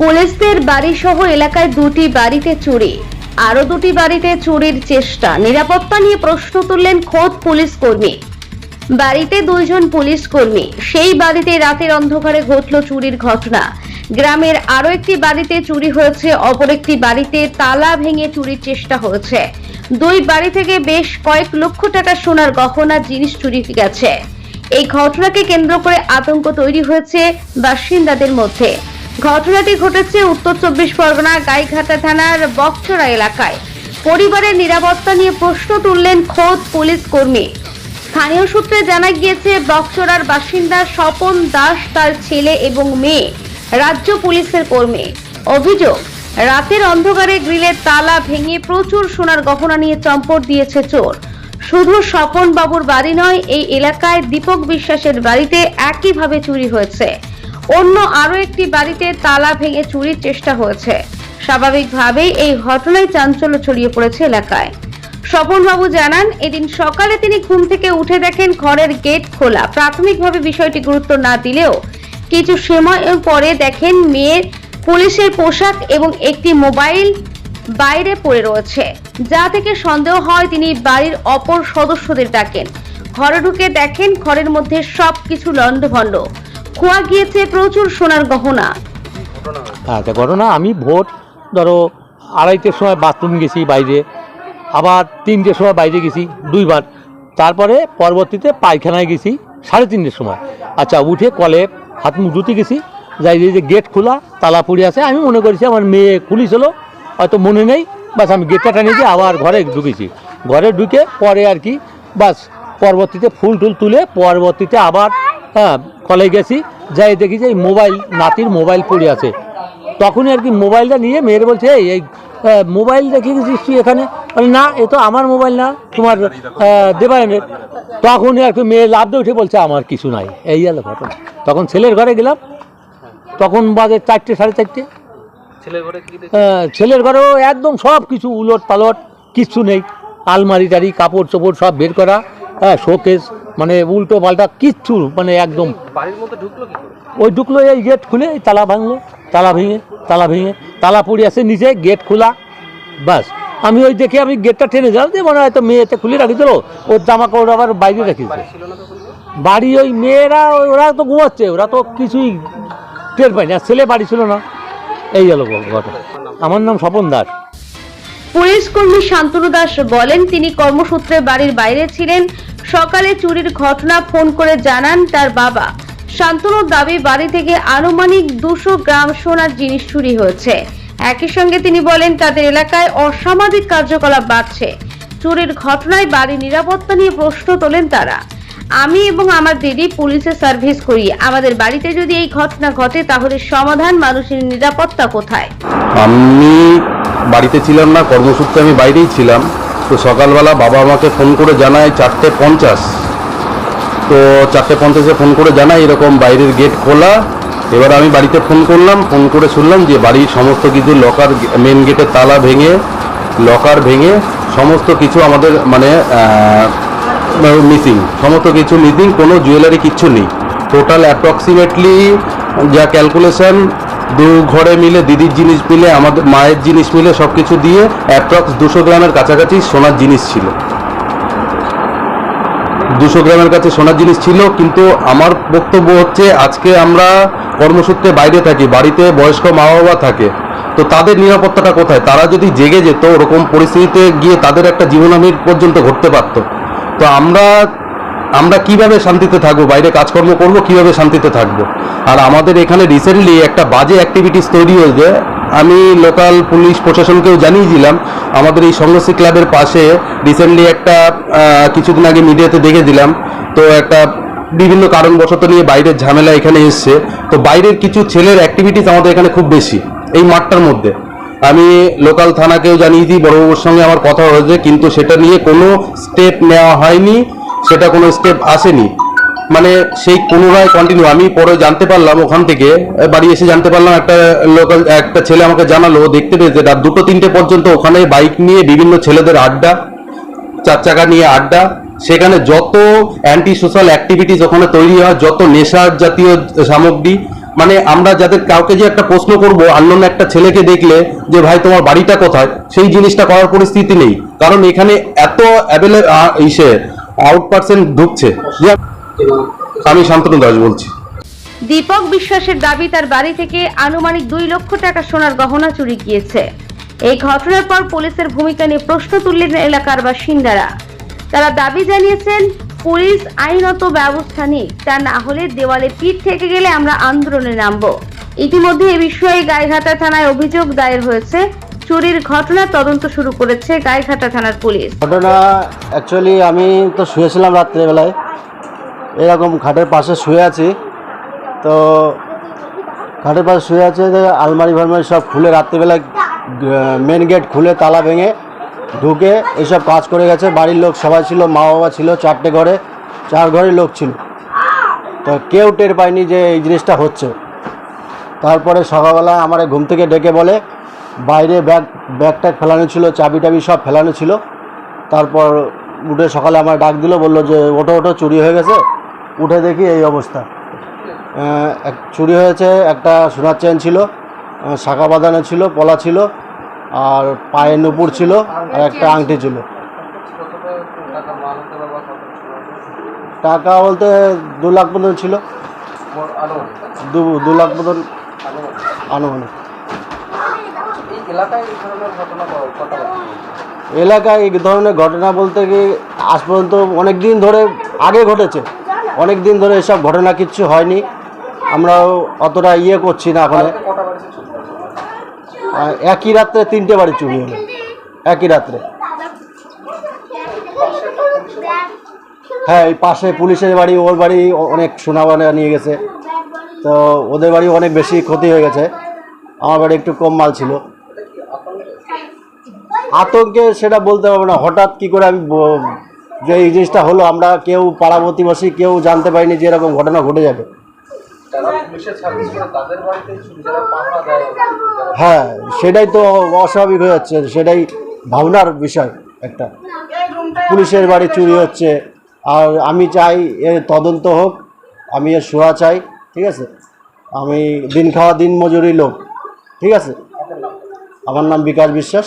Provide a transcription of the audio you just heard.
পুলিশদের বাড়িসহ এলাকায় দুটি বাড়িতে চুরি। আরও দুটি বাড়িতে চুরির চেষ্টা। নিরাপত্তা নিয়ে প্রশ্ন তুললেন খোদ পুলিশ কর্মী। বাড়িতে দুইজন পুলিশ কর্মী। সেই বাড়িতে রাতের অন্ধকারে ঘটল চুরির ঘটনা। গ্রামের আরও একটি বাড়িতে চুরি হয়েছে, অপর একটি বাড়িতে তালা ভেঙে চুরির চেষ্টা হয়েছে। দুই বাড়ি থেকে বেশ কয়েক লক্ষ টাকা সোনার গহনা, জিনিস চুরি গেছে। এই ঘটনাকে কেন্দ্র করে আতঙ্ক তৈরি হয়েছে বাসিন্দাদের মধ্যে। ঘটনাটি ঘটেছে উত্তর চব্বিশ পরগনার গাইঘাটা থানার বকচড়া এলাকায়। পরিবারের নিরাপত্তা নিয়ে প্রশ্ন তুললেন খোদ পুলিশ কর্মী। স্থানীয় সূত্রে জানা গিয়েছে বকচড়ার বাসিন্দা স্বপন দাস তার ছেলে এবং মেয়ে, রাজ্য পুলিশের কর্মী। অভিযোগ, রাতের অন্ধকারে গ্রিলের তালা ভেঙে প্রচুর সোনার গহনা নিয়ে চম্পট দিয়েছে চোর। শুধু স্বপন বাবুর বাড়ি নয়, এই এলাকায় দীপক বিশ্বাসের বাড়িতে একইভাবে চুরি হয়েছে। অন্য আরও একটি বাড়িতে তালা ভেঙে চুরির চেষ্টা হয়েছে। স্বাভাবিকভাবেই এই ঘটনায় চাঞ্চল্য ছড়িয়ে পড়েছে এলাকায়। স্বপনবাবু জানান, এদিন সকালে তিনি ঘুম থেকে উঠে দেখেন ঘরের গেট খোলা। প্রাথমিকভাবে বিষয়টি গুরুত্ব না দিলেও কিছু সময় পরে দেখেন মেয়ের পুলিশের পোশাক এবং একটি মোবাইল বাইরে পড়ে রয়েছে। যা থেকে সন্দেহ হয় তিনি বাড়ির অপর সদস্যদের ডাকেন। ঘরে ঢুকে দেখেন ঘরের মধ্যে সবকিছু লণ্ডভণ্ড। খোয়া গিয়েছে প্রচুর সোনার গহনা। আচ্ছা ঘটনা, আমি ভোট ধরো, আড়াইটের সময় বাথরুম গেছি বাইরে, আবার তিনটের সময় বাইরে গেছি দুইবার। তারপরে পরবর্তীতে পায়খানায় গেছি সাড়ে তিনটের সময়। আচ্ছা উঠে কলে হাত মুখ ধুতে গেছি, যাই যে গেট খোলা, তালা পড়ে আছে, আমি মনে করেছি আমার মেয়ে খুলিছিল হয়তো মনে নেই, বাস আমি গেটটা টানিয়ে দিয়ে আবার ঘরে ঢুকেছি। ঘরে ঢুকে পরে আর কি, বাস পরবর্তীতে ফুল টুল তুলে, পরবর্তীতে আবার হ্যাঁ কলে গেছি যাই দেখি যে এই মোবাইল নাতির মোবাইল পড়ে আছে। তখনই আর কি মোবাইলটা নিয়ে মেয়ের বলছে এই এই মোবাইল রেখে গেছিস তুই এখানে? না এ তো আমার মোবাইল না তোমার দেবায়নের তখনই আর কি মেয়ে লাভ দিয়ে উঠে বলছে আমার কিছু নাই। এই গেল ঘটনা। তখন ছেলের ঘরে গেলাম। তখন বাজে চারটে সাড়ে চারটে। ছেলের ঘরেও একদম সব কিছু উলট পালট কিচ্ছু নেই। আলমারি টারি কাপড় চোপড় সব বের করা হ্যাঁ শোকেস মানে উল্টো পাল্টা কিচ্ছু মানে একদম। বাড়ির মধ্যে ঢুকলো কি করে? ওই ঢুকলো এই গেট খুলে তালা ভাঙলো তালা ভেঙে তালা ভেঙে তালা পড়ে আছে নিচে গেট খোলা বাস। আমি ওই দেখে আমি গেটটা টেনে যাও যে মনে হয় তো মেয়েতে খুলে রাখি দিল ওর জামা কাপড় আবার বাইরে রেখেছে। ছিল না তখন বাড়ি ওই মেয়েরা ওরা তো ঘুমাচ্ছে ওরা তো কিছুই টের পায়নি আর ছেলে বাড়ি ছিল না। এই গেল ঘটনা। আমার নাম স্বপন দাস। পুলিশ কর্মী শান্তনু দাস বলেন তিনি কর্মসূত্রে বাড়ির বাইরে ছিলেন সকালে চুরির ঘটনা ফোন করে জানান তার বাবা। শান্তনুর দাবি, বাড়ি থেকে আনুমানিক দুশো গ্রাম সোনার জিনিস চুরি হয়েছে। একই সঙ্গে তিনি বলেন, তাদের এলাকায় অসামাজিক কার্যকলাপ বাড়ছে। চুরির ঘটনায় বাড়ি নিরাপত্তা নিয়ে প্রশ্ন তোলেন তারা। আমি এবং আমার দিদি পুলিশে সার্ভিস করি। আমাদের বাড়িতে যদি এই ঘটনা ঘটে, তাহলে সমাধান মানুষের নিরাপত্তা কোথায়? আমি বাড়িতে ছিলাম না, কর্মসূত্রে আমি বাইরেই ছিলাম। তো সকালবেলা বাবা আমাকে ফোন করে জানায় চারটে পঞ্চাশ। তো চারটে পঞ্চাশে ফোন করে জানায় এরকম বাইরের গেট খোলা। এবার আমি বাড়িতে ফোন করলাম, ফোন করে শুনলাম যে বাড়ির সমস্ত কিছু লকার মেন গেটের তালা ভেঙে, লকার ভেঙে সমস্ত কিছু আমাদের মানে মিসিং সমস্ত কিছু মিসিং কোনো জুয়েলারি কিচ্ছু নেই। টোটাল অ্যাপ্রক্সিমেটলি যা ক্যালকুলেশন দু ঘরে মিলে দিদির জিনিস মিলে আমাদের মায়ের জিনিস মিলে সব কিছু দিয়ে অ্যাপ্রক্স দুশো গ্রামের কাছাকাছি সোনার জিনিস ছিল। দুশো গ্রামের কাছে সোনার জিনিস ছিল, কিন্তু আমার বক্তব্য হচ্ছে আজকে আমরা কর্মসূত্রে বাইরে থাকি, বাড়িতে বয়স্ক মা বাবা থাকে, তো তাদের নিরাপত্তাটা কোথায়? তারা যদি জেগে যেত, ওরকম পরিস্থিতিতে গিয়ে তাদের একটা জীবনামির পর্যন্ত ঘটতে পারত। তো আমরা আমরা কীভাবে শান্তিতে থাকব? বাইরে কাজকর্ম করব, কীভাবে শান্তিতে থাকব? আর আমাদের এখানে রিসেন্টলি একটা বাজে অ্যাক্টিভিটিস তৈরি হয়েছে। আমি লোকাল পুলিশ প্রশাসনকেও জানিয়েছিলাম আমাদের এই সংঘর্ষী ক্লাবের পাশে রিসেন্টলি একটা কিছুদিন আগে মিডিয়াতে দেখে দিলাম তো একটা বিভিন্ন কারণবশত নিয়ে বাইরের ঝামেলা এখানে এসছে। তো বাইরের কিছু ছেলের অ্যাক্টিভিটিস আমাদের এখানে খুব বেশি, এই মাঠটার মধ্যে। আমি লোকাল থানাকেও জানিয়েছি বড়বাবুর সঙ্গে আমার কথা হয়েছে, কিন্তু সেটা নিয়ে কোনো স্টেপ নেওয়া হয়নি। সেটা কোনো স্টেপ আসেনি। মানে সেই পুনরায় কন্টিনিউ আমি পরে জানতে পারলাম ওখান থেকে বাড়ি এসে জানতে পারলাম একটা লোকাল একটা ছেলে আমাকে জানালো দেখতে পেয়েছে। রাত দুটো তিনটে পর্যন্ত ওখানে বাইক নিয়ে বিভিন্ন ছেলেদের আড্ডা, চার চাকা নিয়ে আড্ডা। সেখানে যত অ্যান্টি সোশ্যাল অ্যাক্টিভিটিস ওখানে তৈরি হয়, যত নেশার জাতীয় সামগ্রী মানে আমরা যাদের কাউকে যে একটা প্রশ্ন করব আননোন একটা ছেলেকে দেখলে যে, ভাই, তোমার বাড়িটা কোথায়? সেই জিনিসটা করার পরিস্থিতি নেই। কারণ এখানে এত অ্যাভেলেবল ইসে আউট পার্সেন্ট ঢুকছে আমি শান্তনু দাস বলছি। দীপক বিশ্বাসের দাবি, তার বাড়ি থেকে আনুমানিক দুই লক্ষ টাকা সোনার গহনা চুরি গিয়েছে। এই ঘটনার পর পুলিশের ভূমিকা নিয়ে প্রশ্ন তুললেন এলাকার বাসিন্দারা। তারা দাবি জানিয়েছেন, পুলিশ আইনত ব্যবস্থা নিক, তা না হলে দেওয়ালে পিঠ থেকে গেলে আমরা আন্দোলনে নামব। ইতিমধ্যে এ বিষয়ে গাইঘাটা থানায় অভিযোগ দায়ের হয়েছে। চুরির ঘটনা তদন্ত শুরু করেছে গাইঘাটা থানার পুলিশ। ঘটনা অ্যাকচুয়ালি আমি তো শুয়েছিলাম রাত্রেবেলায়। এরকম খাটের পাশে শুয়ে আছি। তো খাটের পাশে শুয়ে আছে আলমারি ফালমারি সব খুলে রাত্রিবেলায় মেন গেট খুলে তালা ভেঙে ঢুকে এইসব কাজ করে গেছে। বাড়ির লোক সবাই ছিল মা বাবা ছিল, চারটে ঘরে, চার ঘরের লোক ছিল। তো কেউ টের পায়নি যে এই জিনিসটা হচ্ছে। তারপরে সকালবেলা আমার ঘুম থেকে ডেকে বলে বাইরে ব্যাগ ব্যাগ ট্যাগ ফেলানো ছিল চাবি টাবি সব ফেলানো ছিল। তারপর উঠে সকালে আমার ডাক দিল বলল যে ওটো ওটো চুরি হয়ে গেছে? উঠে দেখি এই অবস্থা। এক চুরি হয়েছে একটা সোনার চেন ছিল শাখা বাঁধানো ছিল পলা ছিল আর পায়ে নুপুর ছিল আর একটা আংটি ছিল। টাকা বলতে দু লাখ মতন ছিল। দু লাখ মতন আনুমানিক। এলাকায় এই ধরনের ঘটনা ক- এলাকায় এই ধরনের ঘটনা বলতে কি আজ পর্যন্ত অনেক দিন ধরে আগে ঘটেছে। অনেক দিন ধরে এসব ঘটনা কিচ্ছু হয়নি। আমরা অতটা ইয়ে করছি না এখন? একই রাত্রে তিনটে বাড়ি চুরি হলো। একই রাত্রে। হ্যাঁ এই পাশে পুলিশের বাড়ি ওর বাড়ি অনেক সোনা বানা নিয়ে গেছে। তো ওদের বাড়ি অনেক বেশি ক্ষতি হয়ে গেছে। আমার বাড়ি একটু কম মাল ছিল। আতঙ্কে সেটা বলতে পারব না। হঠাৎ কি করে আমি যে এই জিনিসটা হলো আমরা কেউ পাড়া প্রতিবেশী কেউ জানতে পারিনি যে এরকম ঘটনা ঘটে যাবে। হ্যাঁ সেটাই তো অস্বাভাবিক হয়ে যাচ্ছে। সেটাই ভাবনার বিষয় একটা। পুলিশের বাড়ি চুরি হচ্ছে। আর আমি চাই এর তদন্ত হোক আমি এর সোয়া চাই ঠিক আছে? আমি দিন খাওয়া দিন মজুরি লোক ঠিক আছে? আমার নাম বিকাশ বিশ্বাস।